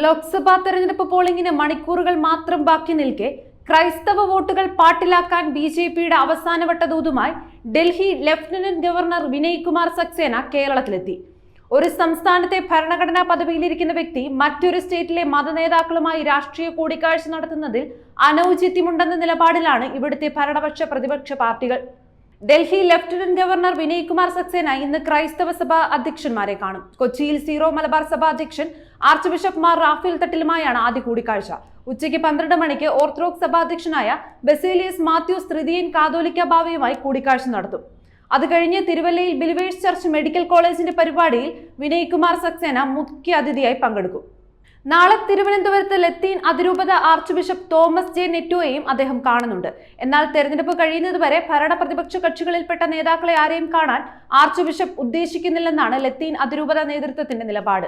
ലോക്സഭാ തെരഞ്ഞെടുപ്പ് പോളിംഗിന് മണിക്കൂറുകൾ മാത്രം ബാക്കി നിൽക്കെ ക്രൈസ്തവ വോട്ടുകൾ പാട്ടിലാക്കാൻ ബി ജെ പിയുടെ അവസാനവട്ട ദൂതുമായി ഡൽഹി ലഫ്റ്റനന്റ് ഗവർണർ വിനയ് കുമാർ സക്സേന കേരളത്തിലെത്തി. ഒരു സംസ്ഥാനത്തെ ഭരണഘടനാ പദവിയിലിരിക്കുന്ന വ്യക്തി മറ്റൊരു സ്റ്റേറ്റിലെ മതനേതാക്കളുമായി രാഷ്ട്രീയ കൂടിക്കാഴ്ച നടത്തുന്നതിൽ അനൌചിത്യമുണ്ടെന്ന നിലപാടിലാണ് ഇവിടുത്തെ ഭരണപക്ഷ പ്രതിപക്ഷ പാർട്ടികൾ. ഡൽഹി ലഫ്റ്റനന്റ് ഗവർണർ വിനയ് കുമാർ സക്സേന ഇന്ന് ക്രൈസ്തവ സഭ അധ്യക്ഷന്മാരെ കാണും. കൊച്ചിയിൽ സീറോ മലബാർ സഭ അധ്യക്ഷൻ ആർച്ച് ബിഷപ്പ് മാർ റാഫേൽ തട്ടിലുമായാണ് ആദ്യ കൂടിക്കാഴ്ച. ഉച്ചയ്ക്ക് പന്ത്രണ്ട് മണിക്ക് ഓർത്തഡോക്സ് സഭാ അധ്യക്ഷനായ ബസേലിയസ് മാത്യൂസ് തൃതീയൻ കാതോലിക്ക ഭാവിയുമായി കൂടിക്കാഴ്ച നടത്തും. അത് കഴിഞ്ഞ് തിരുവല്ലയിൽ ബിലിവേഴ്സ് ചർച്ച് മെഡിക്കൽ കോളേജിന്റെ പരിപാടിയിൽ വിനയ് കുമാർ സക്സേന മുഖ്യ അതിഥിയായി പങ്കെടുക്കും. നാളെ തിരുവനന്തപുരത്ത് ലത്തീൻ അതിരൂപത ആർച്ച് ബിഷപ്പ് തോമസ് ജെ നെറ്റോയെയും അദ്ദേഹം കാണുന്നുണ്ട്. എന്നാൽ തെരഞ്ഞെടുപ്പ് കഴിയുന്നതുവരെ ഭരണ പ്രതിപക്ഷ കക്ഷികളിൽപ്പെട്ട നേതാക്കളെ ആരെയും കാണാൻ ആർച്ച് ബിഷപ്പ് ഉദ്ദേശിക്കുന്നില്ലെന്നാണ് ലത്തീൻ അതിരൂപത നേതൃത്വത്തിന്റെ നിലപാട്.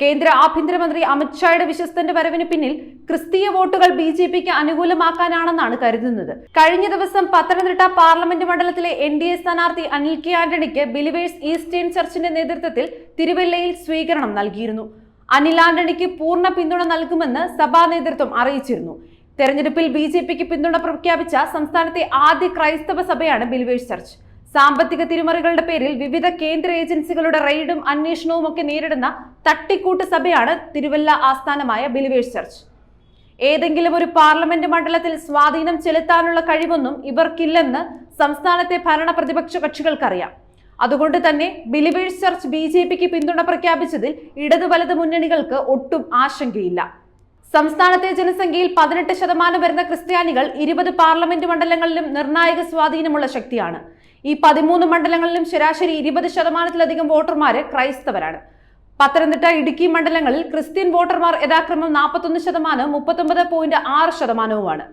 കേന്ദ്ര ആഭ്യന്തരമന്ത്രി അമിത്ഷായുടെ വിശ്വസ്തന്റെ വരവിന് പിന്നിൽ ക്രിസ്തീയ വോട്ടുകൾ ബി ജെ പിക്ക് അനുകൂലമാക്കാനാണെന്നാണ് കരുതുന്നത്. കഴിഞ്ഞ ദിവസം പത്തനംതിട്ട പാർലമെന്റ് മണ്ഡലത്തിലെ എൻ ഡി എ സ്ഥാനാർത്ഥി അനിൽ കെ ആന്റണിക്ക് ബിലിവേഴ്സ് ഈസ്റ്റേൺ ചർച്ചിന്റെ നേതൃത്വത്തിൽ തിരുവല്ലയിൽ സ്വീകരണം നൽകിയിരുന്നു. അനിൽ ആന്റണിക്ക് പൂർണ പിന്തുണ നൽകുമെന്ന് സഭാ നേതൃത്വം അറിയിച്ചിരുന്നു. തെരഞ്ഞെടുപ്പിൽ ബി ജെ പിക്ക് പിന്തുണ പ്രഖ്യാപിച്ച സംസ്ഥാനത്തെ ആദ്യ ക്രൈസ്തവ സഭയാണ് ബിൽവേഴ്സ് ചർച്ച്. സാമ്പത്തിക തിരിമറികളുടെ പേരിൽ വിവിധ കേന്ദ്ര ഏജൻസികളുടെ റെയ്ഡും അന്വേഷണവും ഒക്കെ നേരിടുന്ന തട്ടിക്കൂട്ട് സഭയാണ് തിരുവല്ല ആസ്ഥാനമായ ബിലിവേഴ്സ് ചർച്ച്. ഏതെങ്കിലും ഒരു പാർലമെന്റ് മണ്ഡലത്തിൽ സ്വാധീനം ചെലുത്താനുള്ള കഴിവൊന്നും ഇവർക്കില്ലെന്ന് സംസ്ഥാനത്തെ ഭരണ പ്രതിപക്ഷ കക്ഷികൾക്കറിയാം. അതുകൊണ്ട് തന്നെ ബിലിവേഴ്സ് ചർച്ച് ബി ജെ പിക്ക് പിന്തുണ പ്രഖ്യാപിച്ചതിൽ ഇടത് വലത് മുന്നണികൾക്ക് ഒട്ടും ആശങ്കയില്ല. സംസ്ഥാനത്തെ ജനസംഖ്യയിൽ പതിനെട്ട് ശതമാനം വരുന്ന ക്രിസ്ത്യാനികൾ ഇരുപത് പാർലമെന്റ് മണ്ഡലങ്ങളിലും നിർണായക സ്വാധീനമുള്ള ശക്തിയാണ്. ഈ പതിമൂന്ന് മണ്ഡലങ്ങളിലും ശരാശരി ഇരുപത് ശതമാനത്തിലധികം വോട്ടർമാര് ക്രൈസ്തവരാണ്. പത്തനംതിട്ട ഇടുക്കി മണ്ഡലങ്ങളിൽ ക്രിസ്ത്യൻ വോട്ടർമാർ യഥാക്രമം നാൽപ്പത്തൊന്ന് ശതമാനവും മുപ്പത്തൊമ്പത് പോയിന്റ് ആറ് ശതമാനവുമാണ്.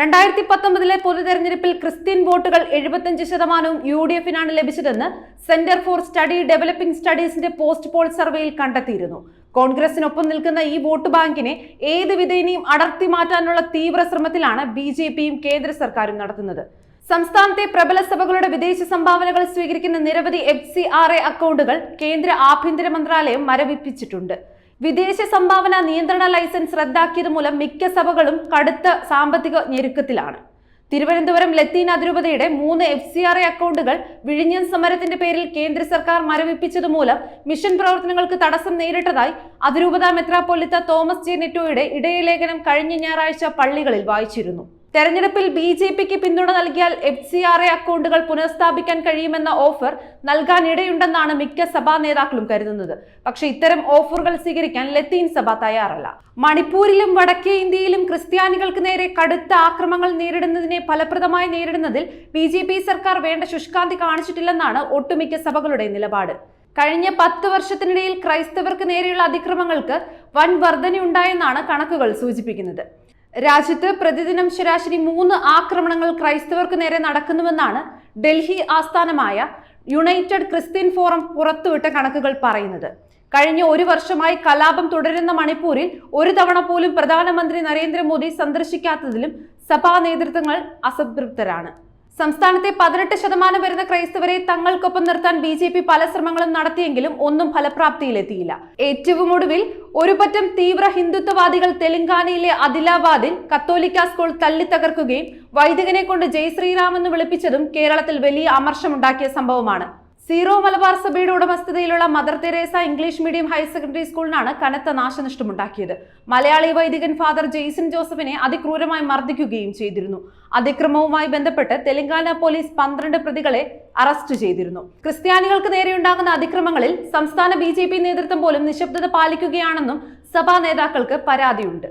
രണ്ടായിരത്തി പത്തൊമ്പതിലെ പൊതു തെരഞ്ഞെടുപ്പിൽ ക്രിസ്ത്യൻ വോട്ടുകൾ എഴുപത്തിയഞ്ച് ശതമാനവും യു ഡി എഫിനാണ് ലഭിച്ചതെന്ന് സെന്റർ ഫോർ സ്റ്റഡി ഡെവലപ്പിംഗ് സ്റ്റഡീസിന്റെ പോസ്റ്റ് പോൾ സർവേയിൽ കണ്ടെത്തിയിരുന്നു. കോൺഗ്രസിനൊപ്പം നിൽക്കുന്ന ഈ വോട്ട് ബാങ്കിനെ ഏത് വിധേനയും അടർത്തി മാറ്റാനുള്ള തീവ്ര ശ്രമത്തിലാണ് ബി ജെ പിയും കേന്ദ്ര സർക്കാരും നടത്തുന്നത്. സംസ്ഥാനത്തെ പ്രബല സഭകളുടെ വിദേശ സംഭാവനകൾ സ്വീകരിക്കുന്ന നിരവധി എഫ് സി ആർ എ അക്കൗണ്ടുകൾ കേന്ദ്ര ആഭ്യന്തര മന്ത്രാലയം മരവിപ്പിച്ചിട്ടുണ്ട്. വിദേശ സംഭാവന നിയന്ത്രണ ലൈസൻസ് റദ്ദാക്കിയത് മൂലം മിക്ക സഭകളും കടുത്ത സാമ്പത്തിക ഞെരുക്കത്തിലാണ്. തിരുവനന്തപുരം ലത്തീൻ അതിരൂപതയുടെ മൂന്ന് എഫ് സി ആർ എ അക്കൗണ്ടുകൾ വിഴിഞ്ഞം സമരത്തിന്റെ പേരിൽ കേന്ദ്ര സർക്കാർ മരവിപ്പിച്ചതുമൂലം മിഷൻ പ്രവർത്തനങ്ങൾക്ക് തടസ്സം നേരിട്ടതായി അതിരൂപത മെത്രാപ്പൊലിത്ത തോമസ് ജെ നെറ്റോയുടെ ഇടയലേഖനം കഴിഞ്ഞ ഞായറാഴ്ച പള്ളികളിൽ വായിച്ചിരുന്നു. തെരഞ്ഞെടുപ്പിൽ ബി ജെ പിക്ക് പിന്തുണ നൽകിയാൽ എഫ് സി ആർ എ അക്കൗണ്ടുകൾ പുനഃസ്ഥാപിക്കാൻ കഴിയുമെന്ന ഓഫർ നൽകാനിടയുണ്ടെന്നാണ് മിക്ക സഭാ നേതാക്കളും കരുതുന്നത്. പക്ഷെ ഇത്തരം ഓഫറുകൾ സ്വീകരിക്കാൻ ലത്തീൻ സഭ തയ്യാറല്ല. മണിപ്പൂരിലും വടക്കേ ഇന്ത്യയിലും ക്രിസ്ത്യാനികൾക്ക് നേരെ കടുത്ത ആക്രമങ്ങൾ നേരിടുന്നതിനെ ഫലപ്രദമായി നേരിടുന്നതിൽ ബി ജെ പി സർക്കാർ വേണ്ട ശുഷ്കാന്തി കാണിച്ചിട്ടില്ലെന്നാണ് ഒട്ടുമിക്ക സഭകളുടെ നിലപാട്. കഴിഞ്ഞ പത്ത് വർഷത്തിനിടയിൽ ക്രൈസ്തവർക്ക് നേരെയുള്ള അതിക്രമങ്ങൾക്ക് വൻ വർധനയുണ്ടായെന്നാണ് കണക്കുകൾ സൂചിപ്പിക്കുന്നത്. രാജ്യത്ത് പ്രതിദിനം ശരാശരി മൂന്ന് ആക്രമണങ്ങൾ ക്രൈസ്തവർക്ക് നേരെ നടക്കുന്നുവെന്നാണ് ഡൽഹി ആസ്ഥാനമായ യുണൈറ്റഡ് ക്രിസ്ത്യൻ ഫോറം പുറത്തുവിട്ട കണക്കുകൾ പറയുന്നത്. കഴിഞ്ഞ ഒരു വർഷമായി കലാപം തുടരുന്ന മണിപ്പൂരിൽ ഒരു തവണ പോലും പ്രധാനമന്ത്രി നരേന്ദ്രമോദി സന്ദർശിക്കാത്തതിലും സഭാ നേതൃത്വങ്ങൾ അസംതൃപ്തരാണ്. സംസ്ഥാനത്തെ പതിനെട്ട് ശതമാനം വരുന്ന ക്രൈസ്തവരെ തങ്ങൾക്കൊപ്പം നിർത്താൻ ബി ജെ പി പല ശ്രമങ്ങളും നടത്തിയെങ്കിലും ഒന്നും ഫലപ്രാപ്തിയിലെത്തിയില്ല. ഏറ്റവും ഒടുവിൽ ഒരു പറ്റം തീവ്ര ഹിന്ദുത്വവാദികൾ തെലങ്കാനയിലെ അദിലാബാദിൽ കത്തോലിക്ക സ്കൂൾ തല്ലി തകർക്കുകയും വൈദികനെ കൊണ്ട് ജയ് ശ്രീറാം എന്ന് വിളിപ്പിച്ചതും കേരളത്തിൽ വലിയ അമർഷമുണ്ടാക്കിയ സംഭവമാണ്. സീറോ മലബാർ സഭയുടെ ഉടമസ്ഥതയിലുള്ള Mother Teresa English medium higher secondary സ്കൂളിനാണ് കനത്ത നാശനഷ്ടമുണ്ടാക്കിയത്. മലയാളി വൈദികൻ ഫാദർ ജെയ്സൺ ജോസഫിനെ അതിക്രൂരമായി മർദ്ദിക്കുകയും ചെയ്തിരുന്നു. അതിക്രമവുമായി ബന്ധപ്പെട്ട് തെലങ്കാന പോലീസ് പന്ത്രണ്ട് പ്രതികളെ അറസ്റ്റ് ചെയ്തിരുന്നു. ക്രിസ്ത്യാനികൾക്ക് നേരെയുണ്ടാകുന്ന അതിക്രമങ്ങളിൽ സംസ്ഥാന ബി നേതൃത്വം പോലും നിശബ്ദത പാലിക്കുകയാണെന്നും സഭാ നേതാക്കൾക്ക് പരാതിയുണ്ട്.